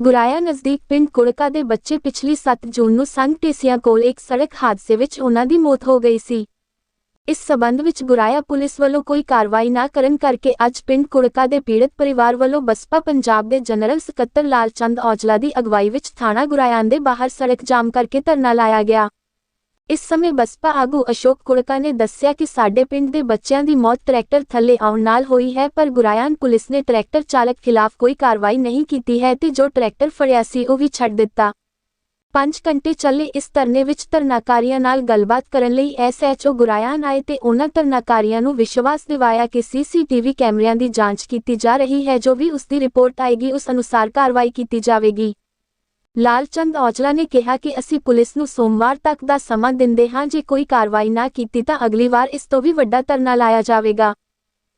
ਗੁਰਾਇਆ ਨਜ਼ਦੀਕ ਪਿੰਡ ਕੁੜਕਾ ਦੇ ਬੱਚੇ ਪਿਛਲੀ 7 ਜੂਨ ਨੂੰ ਸੰਘ ਢੇਸੀਆਂ ਕੋਲ ਇੱਕ ਸੜਕ ਹਾਦਸੇ ਵਿੱਚ ਉਹਨਾਂ ਦੀ ਮੌਤ ਹੋ ਗਈ ਸੀ। ਇਸ ਸਬੰਧ ਵਿੱਚ ਗੁਰਾਇਆ ਪੁਲਿਸ ਵੱਲੋਂ ਕੋਈ ਕਾਰਵਾਈ ਨਾ ਕਰਨ ਕਰਕੇ ਅੱਜ ਪਿੰਡ ਕੁੜਕਾ ਦੇ ਪੀੜਤ ਪਰਿਵਾਰ ਵੱਲੋਂ ਬਸਪਾ ਪੰਜਾਬ ਦੇ ਜਨਰਲ ਸਕੱਤਰ ਲਾਲਚੰਦ ਔਜਲਾ ਦੀ ਅਗਵਾਈ ਵਿੱਚ ਥਾਣਾ ਗੁਰਾਇਆਂ ਦੇ ਬਾਹਰ ਸੜਕ ਜਾਮ ਕਰਕੇ ਧਰਨਾ ਲਾਇਆ ਗਿਆ। ਇਸ ਸਮੇਂ ਬਸਪਾ ਆਗੂ ਅਸ਼ੋਕ ਕੁੜਕਾ ਨੇ ਦੱਸਿਆ ਕਿ ਸਾਡੇ ਪਿੰਡ ਦੇ ਬੱਚਿਆਂ ਦੀ ਮੌਤ ਟਰੈਕਟਰ ਥੱਲੇ ਆਉਣ ਨਾਲ ਹੋਈ ਹੈ, ਪਰ ਗੁਰਾਇਆਂ ਪੁਲਿਸ ਨੇ ਟਰੈਕਟਰ ਚਾਲਕ ਖਿਲਾਫ ਕੋਈ ਕਾਰਵਾਈ ਨਹੀਂ ਕੀਤੀ ਹੈ ਤੇ ਜੋ ਟਰੈਕਟਰ ਫੜਿਆ ਸੀ ਉਹ ਵੀ ਛੱਡ ਦਿੱਤਾ। 5 ਘੰਟੇ ਚੱਲੇ ਇਸ ਧਰਨੇ ਵਿੱਚ ਧਰਨਾਕਾਰੀਆਂ ਨਾਲ ਗੱਲਬਾਤ ਕਰਨ ਲਈ ਐਸਐਚਓ ਗੁਰਾਇਆਂ ਆਏ ਤੇ ਉਹਨਾਂ ਧਰਨਾਕਾਰੀਆਂ ਨੂੰ ਵਿਸ਼ਵਾਸ ਦਿਵਾਇਆ ਕਿ ਸੀਸੀਟੀਵੀ ਕੈਮਰਿਆਂ ਦੀ ਜਾਂਚ ਕੀਤੀ ਜਾ ਰਹੀ ਹੈ, ਜੋ ਵੀ ਉਸ ਦੀ ਰਿਪੋਰਟ ਆਏਗੀ ਉਸ ਅਨੁਸਾਰ ਕਾਰਵਾਈ ਕੀਤੀ ਜਾਵੇਗੀ। ਲਾਲਚੰਦ ਔਜਲਾ ਨੇ ਕਿਹਾ ਕਿ ਅਸੀਂ ਪੁਲਿਸ ਨੂੰ ਸੋਮਵਾਰ ਤੱਕ ਦਾ ਸਮਾਂ ਦਿੰਦੇ ਹਾਂ, ਜੇ ਕੋਈ ਕਾਰਵਾਈ ਨਾ ਕੀਤੀ ਤਾਂ ਅਗਲੀ ਵਾਰ ਇਸ ਤੋਂ ਵੀ ਵੱਡਾ ਧਰਨਾ ਲਾਇਆ ਜਾਵੇਗਾ।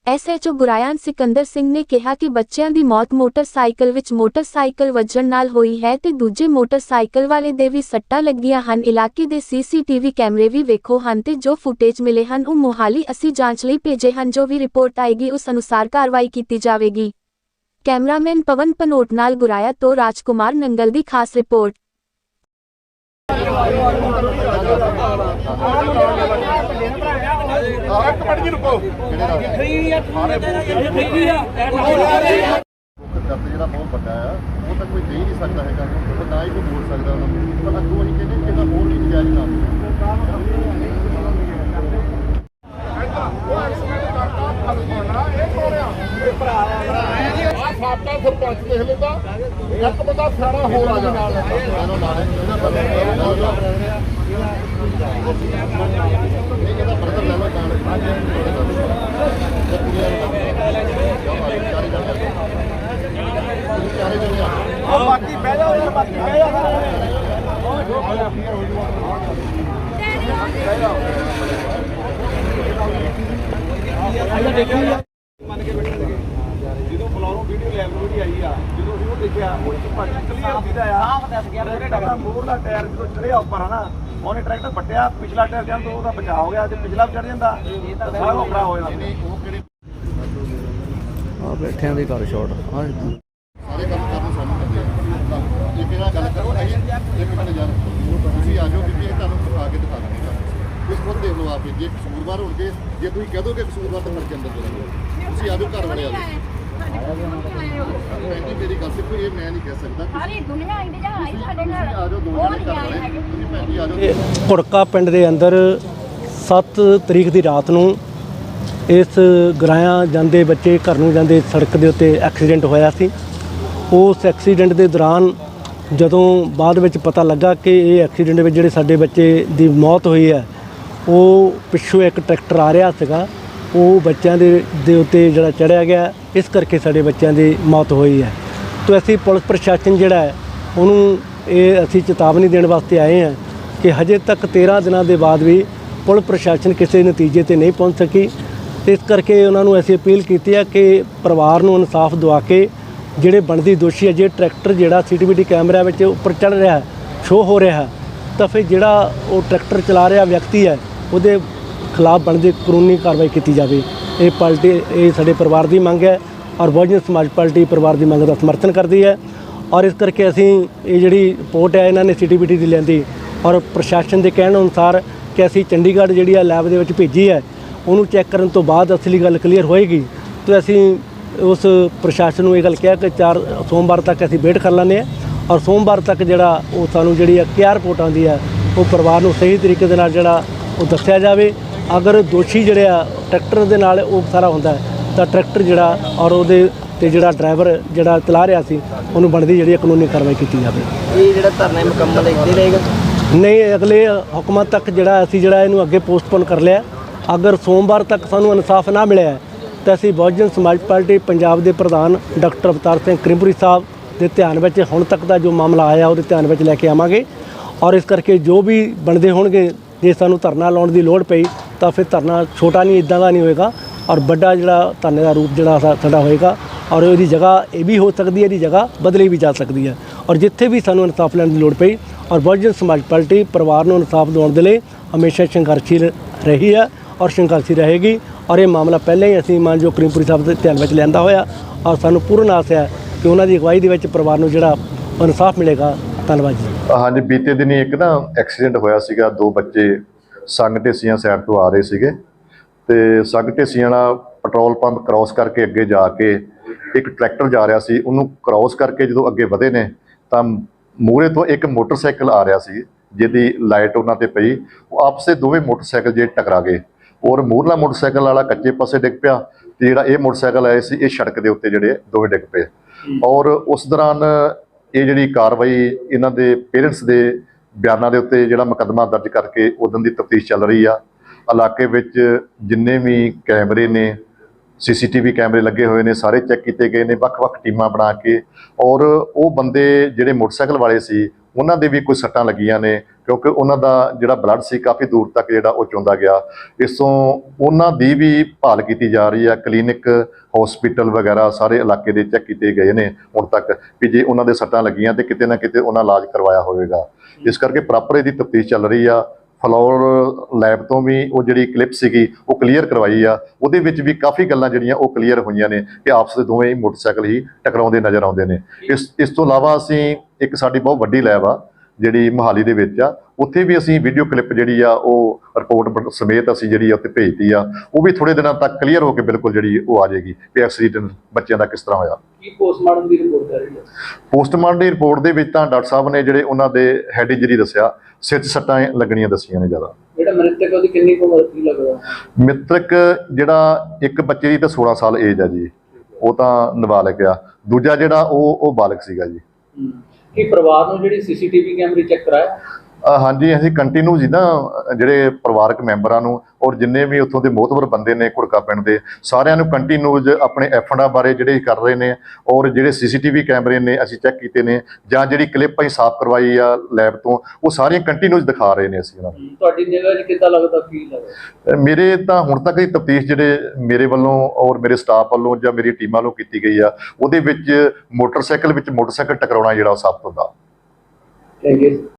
ਐਸਐਚਓ ਗੁਰਾਇਆਂ ਸਿਕੰਦਰ ਸਿੰਘ ਨੇ ਕਿਹਾ ਕਿ ਬੱਚਿਆਂ ਦੀ ਮੌਤ ਮੋਟਰਸਾਈਕਲ ਵਿੱਚ ਮੋਟਰਸਾਈਕਲ ਵੱਜਣ ਨਾਲ ਹੋਈ ਹੈ ਤੇ ਦੂਜੇ ਮੋਟਰਸਾਈਕਲ ਵਾਲੇ ਦੇ ਵੀ ਸੱਟਾਂ ਲੱਗੀਆਂ ਹਨ। ਇਲਾਕੇ ਦੇ ਸੀਸੀਟੀਵੀ ਕੈਮਰੇ ਵੀ ਵੇਖੋ ਹਨ ਤੇ ਜੋ ਫੁਟੇਜ ਮਿਲੇ ਹਨ, ਉਹ ਮੋਹਾਲੀ ਅਸੀਂ ਜਾਂਚ ਲਈ ਭੇਜੇ ਹਨ। ਜੋ ਵੀ ਰਿਪੋਰਟ ਆਏਗੀ, ਉਸ ਅਨੁਸਾਰ ਕਾਰਵਾਈ ਕੀਤੀ ਜਾਵੇਗੀ। ਕੈਮਰਾਮੈਨ ਪਵਨ ਪਨੋਟ ਨਾਲ ਗੁਰਾਇਆ ਤੋਂ ਰਾਜਕੁਮਾਰ ਨੰਗਲ ਦੀ ਖਾਸ ਰਿਪੋਰਟ ਇੱਕ ਮਿੰਟ ਜੀ ਰੁਕੋ ਦਰਦ ਜਿਹੜਾ ਬਹੁਤ ਵੱਡਾ ਆ ਉਹ ਤਾਂ ਕੋਈ ਦੇ ਹੀ ਨਹੀਂ ਸਕਦਾ ਹੈਗਾ ਉਹ ਨਾ ਹੀ ਕੋਈ ਬੋਲ ਸਕਦਾ ਉਹਨਾਂ ਨੂੰ ਪਰ ਅੱਗੋਂ ਅਸੀਂ ਕਹਿੰਦੇ ਕਿ ਇਹਦਾ ਹੋਰ ਵੀ ਨਜਾਇਜ਼ ਨਾ ਉਹ ਐਕਸੀਡੈਂਟ ਕਰਤਾ ਫਸ ਪੜਨਾ ਇਹ ਕੋੜਿਆ ਇਹ ਭਰਾ ਆ ਸਾਬਕਾ ਸਰਪੰਚ ਦੇਖ ਲੈਂਦਾ ਇੱਕ ਬੰਦਾ ਸਿਆਣਾ ਹੋਰ ਆ ਜਾਂਦਾ। ਬਾਕੀ ਬਹਿ ਜਾਓ ਯਾਰ ਬਾਕੀ ਬਹਿ ਜਾ ਜਦੋਂ ਬਲੌਰੋਂ ਵੀਡੀਓ ਲੈਵਲ ਵੀਡੀਓ ਆਈ ਆ ਜਦੋਂ ਉਹ ਦੇਖਿਆ ਉਹ ਚ ਭੱਜ ਕਲੀਅਰ ਸੀਦਾ ਆ। ਸਾਫ਼ ਦੱਸ ਗਿਆ ਟਰੈਕਟਰ ਮੋਰਲਾ ਟਾਇਰ ਜਦੋਂ ਚੜਿਆ ਉੱਪਰ ਹਨਾ ਉਹਨੇ ਟਰੈਕਟਰ ਵੱਟਿਆ ਪਿਛਲਾ ਟਾਇਰ ਜਾਂ ਤੋਂ ਉਹਦਾ ਬਚਾਅ ਹੋ ਗਿਆ ਤੇ ਪਿਛਲਾ ਚੜ ਜਾਂਦਾ ਇਹ ਤਾਂ ਸਾਰਾ ਔਖਾ ਹੋ ਜਾਂਦਾ ਨਹੀਂ ਉਹ ਕਿਹੜੇ ਆ ਬੈਠਿਆਂ ਦੀ ਕਰ ਸ਼ਾਟ ਆ ਸਾਰੇ ਕੰਮ ਕਰਨ ਸਾਨੂੰ ਕਰਦੇ ਆ। ਇੱਕ ਇਹਦਾ ਗੱਲ ਕਰੋ ਅਸੀਂ ਇੱਕ ਮਿੰਟ ਯਾਰ ਤੁਸੀਂ ਆ ਜਾਓ ਕਿ ਇਹ ਤੁਹਾਨੂੰ ਦਿਖਾ ਕੇ ਦਿਖਾ ਦਾਂਗੇ ਇਸ ਖੁਦ ਦੇਖ ਲਓ ਆਪੇ ਜੇ ਕਸੂਰਵਾਰ ਹੋਣਗੇ ਜੇ ਤੁਸੀਂ ਕਹਿ ਦੋਗੇ ਕਸੂਰਵਾਰ ਤਾਂ ਫਿਰ ਕੇ ਅੰਦਰ ਚਲੇ ਤੁਸੀਂ ਆ ਜਾਓ ਘਰ ਵਾਲੇ ਆ ਜਾਓ ਭੈਣ ਮੇਰੀ ਗੱਲ ਸਿਰਫ ਇਹ ਮੈਂ ਨਹੀਂ ਕਹਿ ਸਕਦਾ ਸਾਰੀ ਦੁਨੀਆ ਆਈ ਜਾ ਆਈ ਸਾਡੇ ਤੁਸੀਂ ਆ ਨਾਲ ਜਾਓ ਦੋ ਉਹ ਜਣੇ ਨਹੀਂ ਘਰ ਆਏ ਵਾਲੇ ਹੈਗੇ। ਤੁਸੀਂ ਭੈਣ ਜੀ ਆ ਜਾਓ। ਇਹ ਘੁੜਕਾ ਪਿੰਡ ਦੇ ਅੰਦਰ 7 ਤਰੀਕ ਦੀ ਰਾਤ ਨੂੰ ਇਸ ਗਰਾਇਆ ਜਾਂਦੇ ਬੱਚੇ ਘਰ ਨੂੰ ਜਾਂਦੇ ਸੜਕ ਦੇ ਉੱਤੇ ਐਕਸੀਡੈਂਟ ਹੋਇਆ ਸੀ। ਉਸ ਐਕਸੀਡੈਂਟ ਦੇ ਦੌਰਾਨ ਜਦੋਂ ਬਾਅਦ ਵਿੱਚ ਪਤਾ ਲੱਗਾ ਕਿ ਇਹ ਐਕਸੀਡੈਂਟ ਵਿੱਚ ਜਿਹੜੇ ਸਾਡੇ ਬੱਚੇ ਦੀ ਮੌਤ ਹੋਈ ਹੈ ਉਹ ਪਿੱਛੋਂ ਇੱਕ ਟਰੈਕਟਰ ਆ ਰਿਹਾ ਸੀਗਾ। ਉਹ ਬੱਚਿਆਂ ਦੇ ਦੇ ਉੱਤੇ ਜਿਹੜਾ ਚੜਿਆ ਗਿਆ, ਇਸ ਕਰਕੇ ਸਾਡੇ ਬੱਚਿਆਂ ਦੀ ਮੌਤ ਹੋਈ ਹੈ। ਤੋ ਅਸੀਂ ਪੁਲਿਸ ਪ੍ਰਸ਼ਾਸਨ ਜਿਹੜਾ ਹੈ, ਉਹਨੂੰ ਇਹ ਅਸੀਂ ਚੇਤਾਵਨੀ ਦੇਣ ਵਾਸਤੇ ਆਏ ਹਾਂ ਕਿ ਹਜੇ ਤੱਕ 13 ਦਿਨਾਂ ਦੇ ਬਾਅਦ ਵੀ ਪੁਲਿਸ ਪ੍ਰਸ਼ਾਸਨ ਕਿਸੇ ਨਤੀਜੇ ਤੇ ਨਹੀਂ ਪਹੁੰਚ ਸਕੀ। ਤੇ ਇਸ ਕਰਕੇ ਉਹਨਾਂ ਨੂੰ ਅਸੀਂ ਅਪੀਲ ਕੀਤੀ ਹੈ ਕਿ ਪਰਿਵਾਰ ਨੂੰ ਇਨਸਾਫ ਦਵਾ ਕੇ ਜਿਹੜੇ ਬਣਦੀ ਦੋਸ਼ੀ ਹੈ, ਜੇ ਟਰੈਕਟਰ ਜਿਹੜਾ ਸੀਟੀਵੀਟੀ ਕੈਮਰਾ ਵਿੱਚ ਉੱਪਰ ਚੜ ਰਿਹਾ ਹੈ ਸ਼ੋ ਹੋ ਰਿਹਾ ਤਾਂ ਫਿਰ ਜਿਹੜਾ ਉਹ ਟਰੈਕਟਰ ਚਲਾ ਰਿਹਾ ਵਿਅਕਤੀ ਹੈ, ਉਹਦੇ ਖਿਲਾਫ ਬਣਦੀ ਕਾਨੂੰਨੀ ਕਾਰਵਾਈ ਕੀਤੀ ਜਾਵੇ। ਇਹ ਪਾਰਟੀ, ਇਹ ਸਾਡੇ ਪਰਿਵਾਰ ਦੀ ਮੰਗ ਹੈ ਔਰ ਬਹੁਜਨ ਸਮਾਜ ਪਾਰਟੀ ਪਰਿਵਾਰ ਦੀ ਮੰਗ ਦਾ ਸਮਰਥਨ ਕਰਦੀ ਹੈ। ਔਰ ਇਸ ਕਰਕੇ ਅਸੀਂ ਇਹ ਜਿਹੜੀ ਰਿਪੋਰਟ ਹੈ, ਇਹਨਾਂ ਨੇ ਸੀਟੀਬੀਟੀ ਦੀ ਲੈਂਦੀ ਔਰ ਪ੍ਰਸ਼ਾਸਨ ਦੇ ਕਹਿਣ ਅਨੁਸਾਰ ਕਿ ਅਸੀਂ ਚੰਡੀਗੜ੍ਹ ਜਿਹੜੀ ਆ ਲੈਬ ਦੇ ਵਿੱਚ ਭੇਜੀ ਹੈ, ਉਹਨੂੰ ਚੈੱਕ ਕਰਨ ਤੋਂ ਬਾਅਦ ਅਸਲੀ ਗੱਲ ਕਲੀਅਰ ਹੋਏਗੀ। ਤੇ ਅਸੀਂ ਉਸ ਪ੍ਰਸ਼ਾਸਨ ਨੂੰ ਇਹ ਗੱਲ ਕਿਹਾ ਕਿ ਚਾਰ, ਸੋਮਵਾਰ ਤੱਕ ਅਸੀਂ ਵੇਟ ਕਰ ਲੈਂਦੇ ਹਾਂ ਔਰ ਸੋਮਵਾਰ ਤੱਕ ਜਿਹੜਾ ਉਹ ਸਾਨੂੰ ਜਿਹੜੀ ਆ ਕਿਆ ਰਿਪੋਰਟ ਆਉਂਦੀ ਆ, ਉਹ ਪਰਿਵਾਰ ਨੂੰ ਸਹੀ ਤਰੀਕੇ ਦੇ ਨਾਲ ਜਿਹੜਾ ਉਹ ਦੱਸਿਆ ਜਾਵੇ ਅਗਰ ਦੋਸ਼ੀ ਜਿਹੜੇ ਆ ਟਰੈਕਟਰ ਦੇ ਨਾਲ ਉਹ ਸਾਰਾ ਹੁੰਦਾ ਤਾਂ ਟਰੈਕਟਰ ਜਿਹੜਾ ਔਰ ਉਹਦੇ ਤੇ ਜਿਹੜਾ ਡਰਾਈਵਰ ਜਿਹੜਾ ਚਲਾ ਰਿਹਾ ਸੀ ਉਹਨੂੰ ਬਣਦੀ ਜਿਹੜੀ ਕਾਨੂੰਨੀ ਕਾਰਵਾਈ ਕੀਤੀ ਜਾਵੇ। ਇਹ ਜਿਹੜਾ ਧਰਨਾ ਮੁਕੰਮਲ ਇੱਥੇ ਰਹੇਗਾ ਨਹੀਂ ਅਗਲੇ ਹੁਕਮਾਂ ਤੱਕ ਜਿਹੜਾ ਅਸੀਂ ਜਿਹੜਾ ਇਹਨੂੰ ਅੱਗੇ ਪੋਸਟਪੋਨ ਕਰ ਲਿਆ। ਅਗਰ ਸੋਮਵਾਰ ਤੱਕ ਸਾਨੂੰ ਇਨਸਾਫ ਨਾ ਮਿਲਿਆ ਤਾਂ ਅਸੀਂ ਬਹੁਜਨ ਸਮਾਜ ਪਾਰਟੀ ਪੰਜਾਬ ਦੇ ਪ੍ਰਧਾਨ ਡਾਕਟਰ ਅਵਤਾਰ ਸਿੰਘ ਕ੍ਰਿਮਪੁਰੀ ਸਾਹਿਬ ਦੇ ਧਿਆਨ ਵਿੱਚ ਹੁਣ ਤੱਕ ਦਾ ਜੋ ਮਾਮਲਾ ਆਇਆ ਉਹਦੇ ਧਿਆਨ ਵਿੱਚ ਲੈ ਕੇ ਆਵਾਂਗੇ। ਔਰ ਇਸ ਕਰਕੇ ਜੋ ਵੀ ਬਣਦੇ ਹੋਣਗੇ ਜੇ ਸਾਨੂੰ ਧਰਨਾ ਲਾਉਣ ਦੀ ਲੋੜ ਪਈ ਤਾਂ ਫਿਰ ਧਰਨਾ ਛੋਟਾ ਨਹੀਂ ਇਦਾਂ ਦਾ ਨਹੀਂ ਹੋਏਗਾ। ਔਰ ਵੱਡਾ ਜਿਹੜਾ ਧਰਨੇ ਦਾ ਰੂਪ ਜਿਹੜਾ ਸਾਡਾ ਹੋਏਗਾ, ਔਰ ਉਹਦੀ ਜਗ੍ਹਾ ਇਹ ਵੀ ਹੋ ਸਕਦੀ ਹੈ, ਇਹਦੀ ਜਗ੍ਹਾ ਬਦਲੀ ਵੀ ਜਾ ਸਕਦੀ ਹੈ। ਔਰ ਜਿੱਥੇ ਵੀ ਸਾਨੂੰ ਇਨਸਾਫ ਲੈਣ ਦੀ ਲੋੜ ਪਈ, ਔਰ ਬਹੁਜਨ ਸਮਾਜ ਪਾਰਟੀ ਪਰਿਵਾਰ ਨੂੰ ਇਨਸਾਫ ਦਿਵਾਉਣ ਦੇ ਲਈ ਹਮੇਸ਼ਾ ਸੰਘਰਸ਼ੀਲ ਰਹੀ ਹੈ ਔਰ ਸੰਘਰਸ਼ੀ ਰਹੇਗੀ। ਔਰ ਇਹ ਮਾਮਲਾ ਪਹਿਲਾਂ ਹੀ ਅਸੀਂ ਮਾਨਯੋਗ ਕਰੀਮਪੁਰੀ ਸਾਹਿਬ ਦੇ ਧਿਆਨ ਵਿੱਚ ਲਿਆਂਦਾ ਹੋਇਆ, ਔਰ ਸਾਨੂੰ ਪੂਰਨ ਆਸ ਹੈ ਕਿ ਉਹਨਾਂ ਦੀ ਅਗਵਾਈ ਦੇ ਵਿੱਚ ਪਰਿਵਾਰ ਨੂੰ ਜਿਹੜਾ ਇਨਸਾਫ ਮਿਲੇਗਾ। ਧੰਨਵਾਦ ਜੀ। ਹਾਂਜੀ, ਬੀਤੇ ਦਿਨੀ ਇੱਕ ਨਾ ਐਕਸੀਡੈਂਟ ਹੋਇਆ ਸੀਗਾ, ਦੋ ਬੱਚੇ ਸੰਗ ਢੇਸੀਆਂ ਸਾਈਡ ਤੋਂ ਆ ਰਹੇ ਸੀਗੇ ਤੇ ਸੰਗ ਢੇਸੀਆਂ ਵਾਲਾ ਪੈਟਰੋਲ ਪੰਪ ਕ੍ਰਾਸ ਕਰਕੇ ਅੱਗੇ ਜਾ ਕੇ ਇੱਕ ਟਰੈਕਟਰ ਜਾ ਰਿਹਾ ਸੀ ਉਹਨੂੰ ਕ੍ਰਾਸ ਕਰਕੇ ਜਦੋਂ ਅੱਗੇ ਵਧੇ ਨੇ ਤਾਂ ਮੂਹਰੇ ਤੋਂ ਇੱਕ ਮੋਟਰਸਾਈਕਲ ਆ ਰਿਹਾ ਸੀ ਜਿਹਦੀ ਲਾਈਟ ਉਹਨਾਂ ਤੇ ਪਈ ਉਹ ਆਪਸੇ ਦੋਵੇਂ ਮੋਟਰਸਾਈਕਲ ਜੇ ਟਕਰਾ ਗਏ। ਔਰ ਮੂਹਰਲਾ ਮੋਟਰਸਾਈਕਲ ਵਾਲਾ ਕੱਚੇ ਪਾਸੇ ਡਿੱਗ ਪਿਆ ਤੇ ਜਿਹੜਾ ਇਹ ਮੋਟਰਸਾਈਕਲ ਆਇਆ ਸੀ ਇਹ ਸੜਕ ਦੇ ਉੱਤੇ ਜਿਹੜੇ ਦੋਵੇਂ ਡਿੱਗ ਪਏ। ਔਰ ਉਸ ਦੌਰਾਨ ਇਹ ਜਿਹੜੀ ਕਾਰਵਾਈ ਇਹਨਾਂ ਦੇ ਪੇਰੈਂਟਸ ਦੇ ਬਿਆਨਾਂ ਦੇ ਉੱਤੇ ਜਿਹੜਾ ਮੁਕੱਦਮਾ ਦਰਜ ਕਰਕੇ ਉਦੋਂ ਦੀ ਤਫਤੀਸ਼ ਚੱਲ ਰਹੀ ਆ। ਇਲਾਕੇ ਵਿੱਚ ਜਿੰਨੇ ਵੀ ਕੈਮਰੇ ਨੇ, ਸੀਸੀਟੀਵੀ ਕੈਮਰੇ ਲੱਗੇ ਹੋਏ ਨੇ, ਸਾਰੇ ਚੈੱਕ ਕੀਤੇ ਗਏ ਨੇ, ਵੱਖ-ਵੱਖ ਟੀਮਾਂ ਬਣਾ ਕੇ ਔਰ ਉਹ ਬੰਦੇ ਜਿਹੜੇ ਮੋਟਰਸਾਈਕਲ ਵਾਲੇ ਸੀ ਉਹਨਾਂ ਦੇ ਵੀ ਕੋਈ ਸੱਟਾਂ ਲੱਗੀਆਂ ਨੇ ਕਿਉਂਕਿ ਉਹਨਾਂ ਦਾ ਜਿਹੜਾ ਬਲੱਡ ਸੀ ਕਾਫੀ ਦੂਰ ਤੱਕ ਜਿਹੜਾ ਉਹ ਚੁੰਦਾ ਗਿਆ। ਇਸ ਤੋਂ ਉਹਨਾਂ ਦੀ ਵੀ ਭਾਲ ਕੀਤੀ ਜਾ ਰਹੀ ਆ ਕਲੀਨਿਕ ਹਸਪੀਟਲ ਵਗੈਰਾ ਸਾਰੇ ਇਲਾਕੇ ਦੇ ਚੈੱਕ ਕੀਤੇ ਗਏ ਨੇ ਹੁਣ ਤੱਕ ਵੀ ਜੇ ਉਹਨਾਂ ਦੇ ਸੱਟਾਂ ਲੱਗੀਆਂ ਤੇ ਕਿਤੇ ਨਾ ਕਿਤੇ ਉਹਨਾਂ ਇਲਾਜ ਕਰਵਾਇਆ ਹੋਵੇਗਾ। ਇਸ ਕਰਕੇ ਪ੍ਰਾਪਰ ਇਹਦੀ ਤਫਤੀਸ਼ ਚੱਲ ਰਹੀ ਆ। ਫਲੋਰ ਲੈਬ ਤੋਂ ਵੀ ਉਹ ਜਿਹੜੀ ਕਲਿੱਪ ਸੀਗੀ ਉਹ ਕਲੀਅਰ ਕਰਵਾਈ ਆ। ਉਹਦੇ ਵਿੱਚ ਵੀ ਕਾਫੀ ਗੱਲਾਂ ਜਿਹੜੀਆਂ ਉਹ ਕਲੀਅਰ ਹੋਈਆਂ ਨੇ ਕਿ ਆਪਸ ਦੇ ਦੋਵੇਂ ਹੀ ਮੋਟਰਸਾਈਕਲ ਹੀ ਟਕਰਾਉਂਦੇ ਨਜ਼ਰ ਆਉਂਦੇ ਨੇ। ਇਸ ਇਸ ਤੋਂ ਇਲਾਵਾ ਅਸੀਂ ਇੱਕ ਸਾਡੀ ਬਹੁਤ ਵੱਡੀ ਲੈਬ ਆ ਜਿਹੜੀ ਮਹਾਲੀ ਦੇ ਵਿੱਚ ਆ। ਉੱਥੇ ਵੀ ਅਸੀਂ ਵੀਡੀਓ ਕਲਿੱਪ ਜਿਹੜੀ ਆ ਉਹ ਰਿਪੋਰਟ ਸਮੇਤ ਅਸੀਂ ਜਿਹੜੀ ਆ ਉੱਥੇ ਭੇਜਤੀ ਆ। ਉਹ ਵੀ ਥੋੜੇ ਦਿਨਾਂ ਤੱਕ ਕਲੀਅਰ ਹੋ ਕੇ ਬਿਲਕੁਲ ਜਿਹੜੀ ਉਹ ਆ ਜਾਏਗੀ ਵੀ ਐਕਸੀਡੈਂਟ ਬੱਚਿਆਂ ਦਾ ਕਿਸ ਤਰ੍ਹਾਂ ਹੋਇਆ। ਕੀ ਪੋਸਟਮਾਰਟਮ ਦੀ ਰਿਪੋਰਟ ਕਰ ਰਹੀ ਹੈ? ਪੋਸਟਮਾਰਟਮ ਦੀ ਰਿਪੋਰਟ ਦੇ ਵਿੱਚ ਤਾਂ ਡਾਕਟਰ ਸਾਹਿਬ ਨੇ ਜਿਹੜੇ ਉਹਨਾਂ ਦੇ ਹੈਡ ਇੰਜਰੀ ਦੱਸਿਆ ਸਿਰ 'ਚ ਸੱਟਾਂ ਲੱਗਣੀਆਂ ਦੱਸੀਆਂ ਨੇ ਜ਼ਿਆਦਾ। ਜਿਹੜਾ ਮ੍ਰਿਤਕ ਉਹਦੀ ਕਿੰਨੀ ਕੁ ਉਮਰ ਕੀ ਲੱਗਦਾ? ਮਿੱਤਰਕ ਜਿਹੜਾ ਇੱਕ ਬੱਚੇ ਦੀ ਤਾਂ 16 ਸਾਲ ਏਜ ਆ ਜੀ ਉਹ ਤਾਂ ਨਾਬਾਲਗ ਆ। ਦੂਜਾ ਜਿਹੜਾ ਉਹ ਉਹ ਬਾਲਗ ਸੀਗਾ ਜੀ। ਕੀ ਪਰਿਵਾਰ ਨੂੰ ਜਿਹੜੀ ਸੀਸੀਟੀਵੀ ਕੈਮਰੇ ਚੈੱਕ ਕਰਾਇਆ ਹਾਂਜੀ ਅਸੀਂ ਕੰਟੀਨਿਊ ਜੀ ਨਾ ਜਿਹੜੇ ਪਰਿਵਾਰਕ ਮੈਂਬਰਾਂ ਨੂੰ ਔਰ ਜਿੰਨੇ ਵੀ ਉੱਥੋਂ ਦੇ ਮੋਹਤਵਰ ਬੰਦੇ ਨੇ ਘੁੜਕਾ ਪਿੰਡ ਦੇ ਸਾਰਿਆਂ ਨੂੰ ਕੰਟੀਨਿਊਜ ਆਪਣੇ ਐਫਡਾ ਬਾਰੇ ਜਿਹੜੇ ਕਰ ਰਹੇ ਨੇ ਔਰ ਜਿਹੜੇ ਸੀਸੀਟੀਵੀ ਕੈਮਰੇ ਨੇ ਅਸੀਂ ਚੈੱਕ ਕੀਤੇ ਨੇ ਜਾਂ ਜਿਹੜੀ ਕਲਿੱਪ ਅਸੀਂ ਸਾਫ਼ ਕਰਵਾਈ ਆ ਲੈਬ ਤੋਂ ਉਹ ਸਾਰੀਆਂ ਕੰਟੀਨਿਊਜ ਦਿਖਾ ਰਹੇ ਨੇ ਅਸੀਂ ਉਹਨਾਂ ਨੂੰ। ਤੁਹਾਡੀ ਨਿਗਾਹ 'ਚ ਕਿੱਦਾਂ ਲੱਗਦਾ ਕੀ ਲੱਗਦਾ? ਮੇਰੇ ਤਾਂ ਹੁਣ ਤੱਕ ਦੀ ਤਫਤੀਸ਼ ਜਿਹੜੇ ਮੇਰੇ ਵੱਲੋਂ ਔਰ ਮੇਰੇ ਸਟਾਫ ਵੱਲੋਂ ਜਾਂ ਮੇਰੀ ਟੀਮ ਵੱਲੋਂ ਕੀਤੀ ਗਈ ਆ ਉਹਦੇ ਵਿੱਚ ਮੋਟਰਸਾਈਕਲ ਵਿੱਚ ਮੋਟਰਸਾਈਕਲ ਟਕਰਾਉਣਾ ਜਿਹੜਾ ਉਹ ਸਾਬਤ ਹੁੰਦਾ ਥੈਂਕ ਯੂ